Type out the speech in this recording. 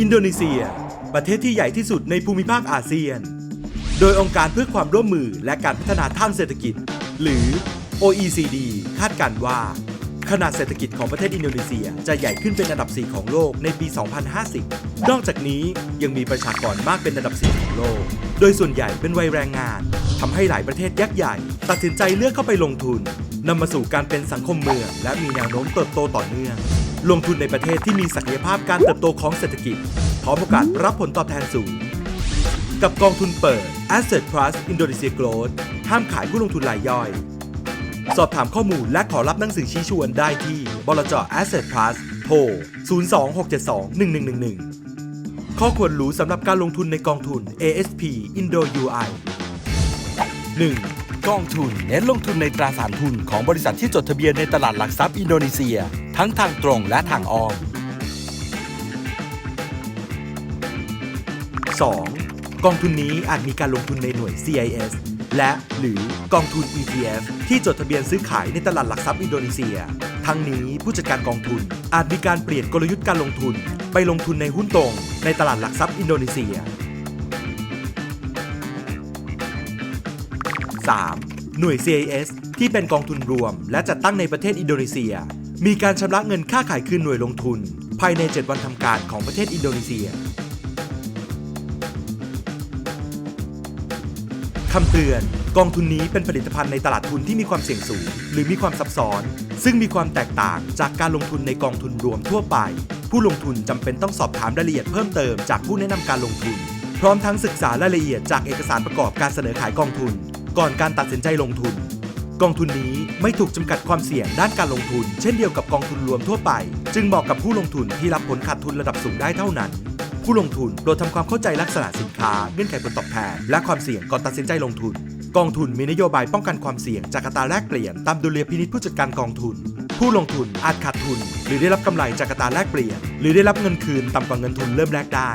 อินโดนีเซีย ประเทศที่ใหญ่ที่สุดในภูมิภาคอาเซียน โดยองค์การเพื่อความร่วมมือและการพัฒนาทางเศรษฐกิจ หรือ OECD คาดการว่า ขนาดเศรษฐกิจของประเทศอินโดนีเซียจะใหญ่ขึ้นเป็นอันดับ 4 ของโลกในปี 2050 นอกจากนี้ยังมีประชากรมากเป็นอันดับ 4 ของโลก โดยส่วนใหญ่เป็นวัยแรงงานทำให้หลายประเทศยักษ์ใหญ่ ตัดสินใจเลือกเข้าไปลงทุนนำมาสู่การเป็นสังคมเมือง และมีแนวโน้มเติบโตต่อเนื่อง ลงทุนในประเทศที่มีศักยภาพการเติบโตของเศรษฐกิจ พร้อมโอกาสรับผลตอบแทนสูง กับกองทุนเปิด Asset Plus Indonesia Growth ห้ามขายผู้ลงทุนรายย่อย สอบถามข้อมูลและขอรับหนังสือชี้ชวนได้ที่บลจ Asset Plus โทร 026721111 ข้อควรรู้สำหรับการลงทุนในกองทุน ASP Indo UI 1. กองทุนเน้นลงทุนในตราสารทุนของบริษัทที่จดทะเบียนในตลาดหลักทรัพย์อินโดนีเซีย ทั้งทางตรงและทางอ้อม 2. กองทุนนี้อาจมีการลงทุนในหน่วย CIS และหรือกองทุน ETF ที่จดทะเบียนซื้อขายในตลาดหลักทรัพย์อินโดนีเซีย ทั้งนี้ผู้จัดการกองทุนอาจมีการเปลี่ยนกลยุทธ์การลงทุน ไปลงทุนในหุ้นตรง ในตลาดหลักทรัพย์อินโดนีเซีย 3. หน่วย CIS ที่เป็นกองทุนรวม และจัดตั้งในประเทศอินโดนีเซีย มีการชำระเงินค่าขายคืนหน่วยลงทุน ภายใน 7 วันทำการของประเทศอินโดนีเซียคำเตือน กองทุนนี้เป็นผลิตภัณฑ์ในตลาดทุนที่มีความเสี่ยงสูง หรือมีความซับซ้อน ซึ่งมีความแตกต่างจากการลงทุนในกองทุนรวมทั่วไป ผู้ลงทุนจำเป็นต้องสอบถามรายละเอียดเพิ่มเติมจากผู้แนะนำการลงทุน พร้อมทั้งศึกษารายละเอียดจากเอกสารประกอบการเสนอขายกองทุน ก่อนการตัดสินใจลงทุน กองทุนนี้ไม่ถูกจำกัดความเสี่ยงด้านการลงทุน เช่นเดียวกับกองทุนรวมทั่วไป จึงเหมาะกับผู้ลงทุนที่รับผลขาดทุนระดับสูงได้เท่านั้น ผู้ลงทุนโปรดทำความเข้าใจลักษณะสินค้าเงื่อนไขผลตอบแทนและความเสี่ยงก่อนตัดสินใจลงทุน กองทุนมีนโยบายป้องกันความเสี่ยงจากอัตราแลกเปลี่ยนตามดุลยพินิจผู้จัดการกองทุน ผู้ลงทุนอาจขาดทุน หรือได้รับกำไรจากอัตราแลกเปลี่ยน หรือได้รับเงินคืนต่ำกว่าเงินทุนเริ่มแรกได้